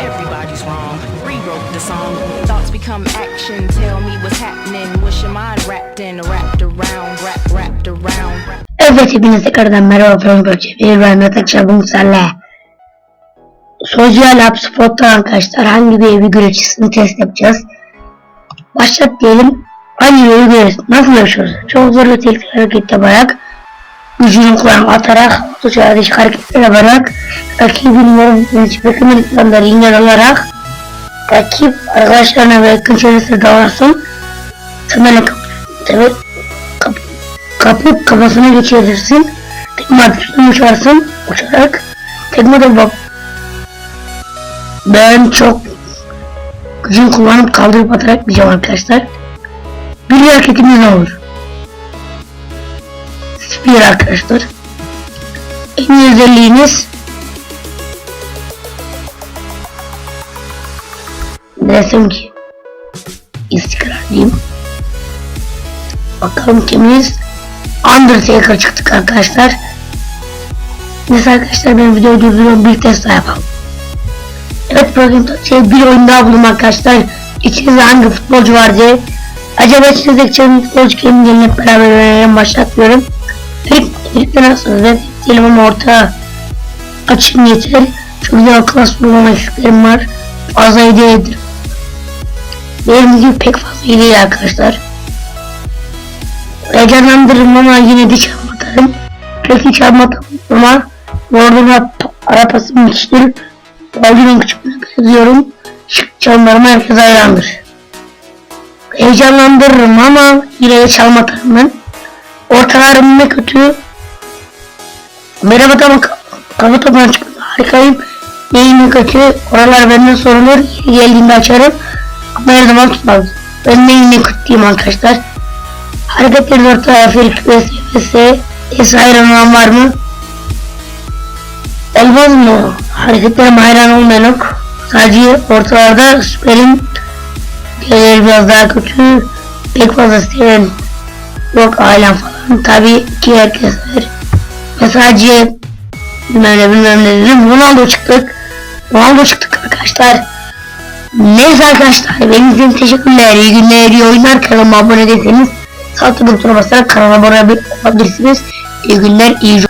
Everybody's wrong. Rewrote the song. Thoughts become action. Tell me what's happening. Wish your mind wrapped in, wrapped around, wrap, wrapped around. Evet hepinize tekrardan merhaba Frank Gökçe. Ben Mehmet sizlerle. Social Lab Spot'ta arkadaşlar hangi bir evi güreşçisini test yapacağız. Başlat diyelim. Hangi evi güreş nasıl yaşıyoruz? Çok zor ve tehlikeli hareket yaparak gücünü kullanan atarak otoçağı değişik hareketler yaparak rakibin yorumlarını beklemediklerinde ringen alarak rakip arkadaşlarına ve yakın çevresine davransın. Temel kapı, kapı, kapı kafasına geçirirsin. Tekme atışını uçarsın. Uçarak tekme de bak. Ben çok gücünü kullanıp kaldırıp atarak diyeceğim arkadaşlar. Bir hareketimiz olur? Spear arkadaşlar. En iyi özelliğiniz desem ki istikrar diyeyim. Bakalım kimiz? Undertaker çıktık arkadaşlar. Neyse arkadaşlar ben videoyu durduruyorum bir test daha yapalım. Evet program şey, bir oyun daha buldum arkadaşlar. İçinizde hangi futbolcu var diye. Acaba içinizdeki futbolcu kimin gelin hep beraber öğrenelim başlatıyorum. De nasılsınız? Ben değilim ama orta açım yeter. Çok güzel klas bulma eksiklerim var. Fazla iyi değildir. Benim gibi pek fazla değil arkadaşlar. Heyecanlandırırım ama yine de çarpma atarım. Peki çarpma atarım ama Lord'una ara pasım müthiştir. Baldwin'in küçüklüğüne benziyorum. Şık çalmalarıma herkes hayrandır. Heyecanlandırırım ama yine de çalma atarım ben. Ortalarım ne kötü. Merhaba tamam kafa topundan çıktım harikayım. Neyim ne kötü oralar benden sorulur. Yeri geldiğinde açarım. Ama her zaman tutmaz. Ben neyim ne kötü diyeyim arkadaşlar. Hareketleri orta Afrika ve SBS Esa hayran olan var mı? Olmaz mı? Hareketlerime hayran olmayan yok. Sadece ortalarda süperin diğerleri biraz daha kötü. Pek fazla seven yok ailem falan. Tabii ki herkesler. Ve sadece ne bilmem ne dedim. Ronaldo çıktık. Ronaldo çıktık arkadaşlar. Neyse arkadaşlar benim için teşekkürler. İyi günler, iyi oyunlar. Kanalıma abone değilseniz sağ tıklı butona basarak kanala abone olabilirsiniz. İyi günler, iyi